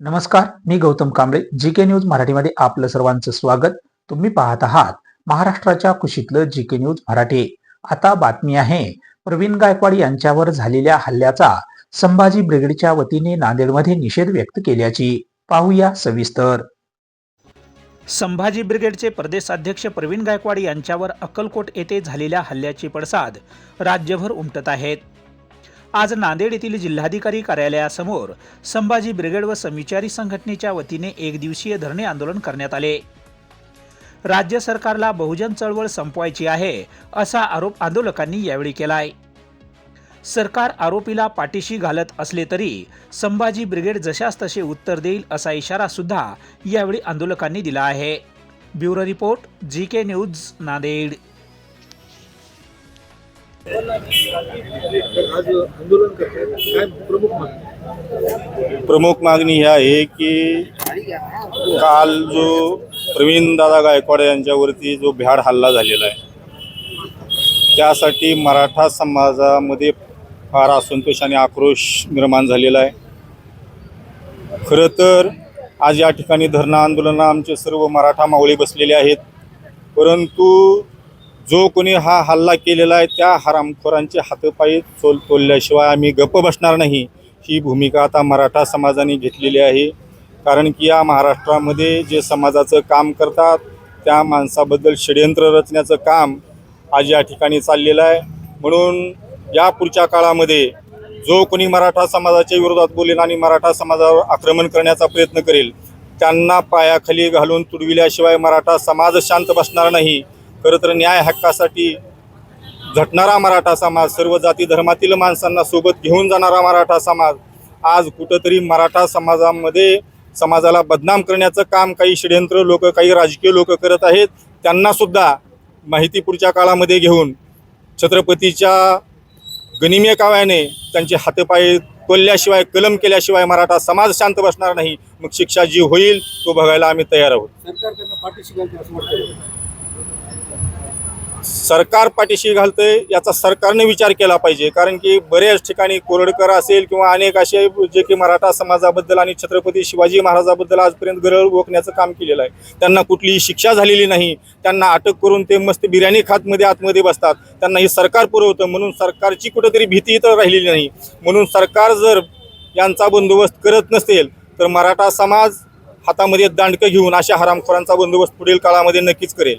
नमस्कार मी Gautam Kamble G K news मराठीमध्ये आपलं सर्वांचं स्वागत. तुम्ही पाहत आहात महाराष्ट्राच्या कुशीतलं जी के न्यूज मराठी. आता बातमी आहे प्रवीण गायकवाड यांच्यावर झालेल्या हल्ल्याचा संभाजी ब्रिगेडच्या वतीने नांदेडमध्ये निषेध व्यक्त केल्याची. पाहूया सविस्तर. संभाजी ब्रिगेडचे प्रदेशाध्यक्ष प्रवीण गायकवाड यांच्यावर अक्कलकोट येथे झालेल्या हल्ल्याचे पडसाद राज्यभर उमटत आहेत. आज नांदेड येथील जिल्हाधिकारी कार्यालयासमोर संभाजी ब्रिगेड व समविचारी संघटनेच्या वतीने एक दिवसीय धरणे आंदोलन करण्यात आले. राज्य सरकारला बहुजन चळवळ संपवायची आहे असा आरोप आंदोलकांनी यावेळी केलाय. सरकार आरोपीला पाठीशी घालत असले तरी संभाजी ब्रिगेड जशास तसे उत्तर देईल असा इशारा सुद्धा यावेळी आंदोलकांनी दिला आहे. Bureau report G K news Nanded. आज आंदोलन काय प्रमुख मागणी प्रमुख मागणी ही आहे की काल जो प्रवीण दादा गायकवाड यांच्यावरती जो भ्याड हल्ला झालेला आहे त्यासाठी मराठा समाजामध्ये फार असंतोष आणि आक्रोश निर्माण झालेला आहे. खरं तर आज या ठिकाणी धरणं आंदोलनं आमचे सर्व मराठा मावळे बसलेले आहेत परंतु जो कोणी हा हल्ला केलेला आहे त्या हरामखोरांचे हातपायी चोल तोलल्याशिवाय आम्ही गप्प बसणार नाही. ही भूमिका आता मराठा समाजाने घेतलेली आहे. कारण की या महाराष्ट्रामध्ये जे समाजाचं काम करतात त्या माणसाबद्दल षडयंत्र रचण्याचं काम आज या ठिकाणी चाललेलं आहे. म्हणून या पुढच्या काळामध्ये जो कोणी मराठा समाजाच्या विरोधात बोलेल आणि मराठा समाजावर आक्रमण करण्याचा प्रयत्न करेल त्यांना पायाखाली घालून तुडविल्याशिवाय मराठा समाज शांत बसणार नाही. खरं तर न्याय हक्कासाठी झटणारा मराठा समाज सर्व जाती धर्मातील माणसांना सोबत घेऊन जाणारा मराठा समाज आज कुठंतरी मराठा समाजामध्ये समाजाला बदनाम करण्याचं काम काही षडयंत्र लोक काही राजकीय लोक करत आहेत त्यांना सुद्धा माहिती पुढच्या काळामध्ये घेऊन छत्रपतीच्या गनिमीय काव्याने त्यांचे हातपाय तोलल्याशिवाय कलम केल्याशिवाय मराठा समाज शांत बसणार नाही. मग शिक्षा जी होईल तो बघायला आम्ही तयार आहोत. सरकार पाठीशी घालतंय याचा सरकारने विचार केला पाहिजे. कारण की बऱ्याच ठिकाणी कोरडकर असेल किंवा अनेक असे जे की मराठा समाजाबद्दल आणि छत्रपती शिवाजी महाराजाबद्दल आजपर्यंत गरळ ओकण्याचं काम केलेलं आहे. त्यांना कुठलीही शिक्षा झालेली नाही. त्यांना अटक करून ते मस्त बिर्याणी खातमध्ये आतमध्ये बसतात. त्यांना हे सरकार पुरवतं. म्हणून सरकारची कुठेतरी भीती तर राहिलेली नाही. म्हणून सरकार जर यांचा बंदोबस्त करत नसेल तर मराठा समाज हातामध्ये दांडकं घेऊन अशा हरामखोरांचा बंदोबस्त पुढील काळामध्ये नक्कीच करेल.